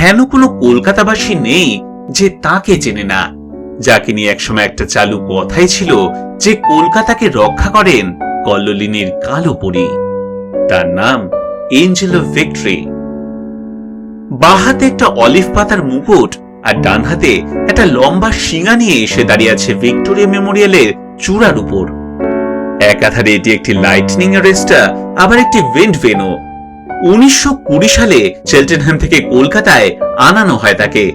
হেন কোনো কলকাতাবাসী নেই যে তাকে চেনে না। যাকে নিয়ে একসময় একটা চালু কথাই ছিল যে কলকাতাকে রক্ষা করেন কল্লোলিনীর কালো পরী। তার নাম এঞ্জেল ভিক্টরি বাহাতে একটা অলিভ পাতার মুকুট আর ডান হাতে একটা লম্বা শিঙা নিয়ে এসে দাঁড়িয়ে আছে ভিক্টোরিয়া মেমোরিয়ালের চূড়ার উপর। একাধারে এটি একটি লাইটনিং রেস্টা আবার একটি উইন্ড ভেনু উনিশশো কুড়ি সালে চেলটেনহ্যাম থেকে কলকাতায় আনানো হয় তাকে।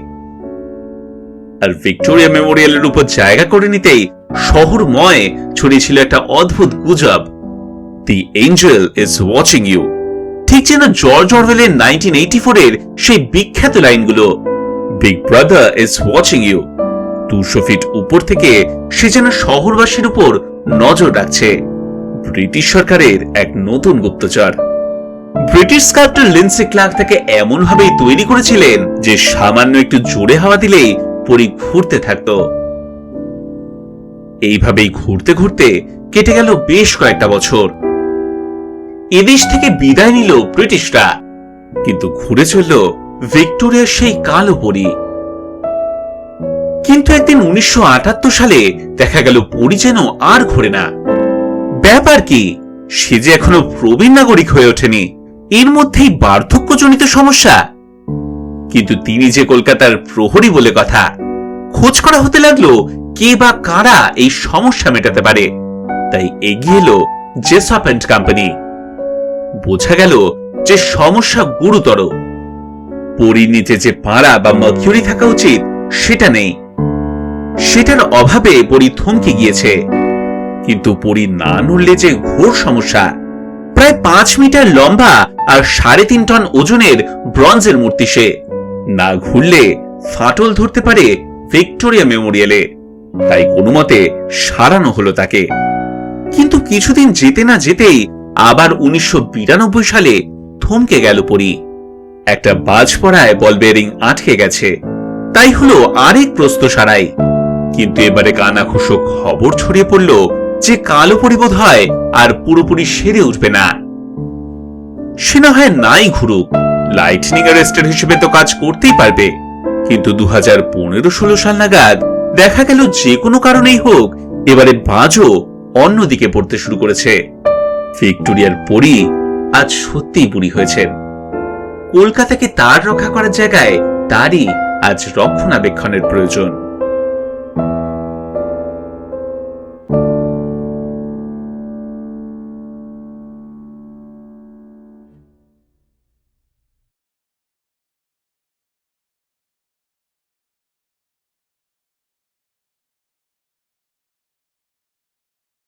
আর ভিক্টোরিয়া মেমোরিয়ালের উপর জায়গা করে নিতেই শহরময় ছড়িয়েছিল একটা অদ্ভুত গুজব। The angel is watching you ঠিক যেন জর্জ অরওয়েলের নাইনটিন এইটি এর সেই বিখ্যাত লাইনগুলো big brother is watching you দুশো ফিট উপর থেকে সে যেন শহরবাসীর উপর নজর রাখছে। ব্রিটিশ সরকারের এক নতুন গুপ্তচর। ব্রিটিশ স্কাল্পটার লিন্সি ক্লার্ক তাকে এমন ভাবেই তৈরি করেছিলেন যে সামান্য একটু জোরে হাওয়া দিলেই পরি ঘুরতে থাকতো। এইভাবেই ঘুরতে ঘুরতে কেটে গেল বেশ কয়েকটা বছর। এদেশ থেকে বিদায় নিল ব্রিটিশরা, কিন্তু ঘুরে চলল ভিক্টোরিয়ার সেই কালো পরি। কিন্তু একদিন উনিশশো আটাত্তর সালে দেখা গেল পরি যেন আর ঘোরে না। ব্যাপার কি, সে যে এখনও প্রবীণ নাগরিক হয়ে ওঠেনি। এর মধ্যেই বার্ধক্যজনিত সমস্যা। কিন্তু তিনি যে কলকাতার প্রহরী বলে কথা, খোঁজ করা হতে লাগল কে বা কারা এই সমস্যা মেটাতে পারে। তাই এগিয়ে এলো জেসপ অ্যান্ড কোম্পানি। বোঝা গেল যে সমস্যা গুরুতর। পরির নিচে যে পাড়া বা মার্কিউরি থাকা উচিত, সেটা নেই। সেটার অভাবে পরি থমকে গিয়েছে। কিন্তু পরি না নড়লে যে ঘোর সমস্যা। প্রায় পাঁচ মিটার লম্বা আর সাড়ে তিন টন ওজনের ব্রঞ্জের মূর্তি সে। না ঘুরলে ফাটল ধরতে পারে ভিক্টোরিয়া মেমোরিয়ালে। তাই কোনো মতে সারানো হলো তাকে। কিন্তু কিছুদিন যেতে না যেতেই আবার উনিশশো বিরানব্বই সালে থমকে গেল পরি। একটা বাজ পড়ায় বল বেরিং আটকে গেছে। তাই হলো আরেক প্রস্ত সারাই কিন্তু এবারে কানাঘুষো খবর ছড়িয়ে পড়ল যে কালো পরিবোধ হয় আর পুরোপুরি সেরে উঠবে না। সে না হয় নাই ঘুরুক লাইটনিং অ্যারেস্টার হিসেবে তো কাজ করতেই পারবে। কিন্তু দু হাজার পনেরো ষোলো সাল নাগাদ দেখা গেল যে কোনো কারণেই হোক এবারে বাজও অন্যদিকে পড়তে শুরু করেছে। ভিক্টোরিয়ার পরি আজ সত্যিই বুড়ি হয়েছেন কলকাতাকে তার রক্ষা করার জায়গায় তারই আজ রক্ষণাবেক্ষণের প্রয়োজন।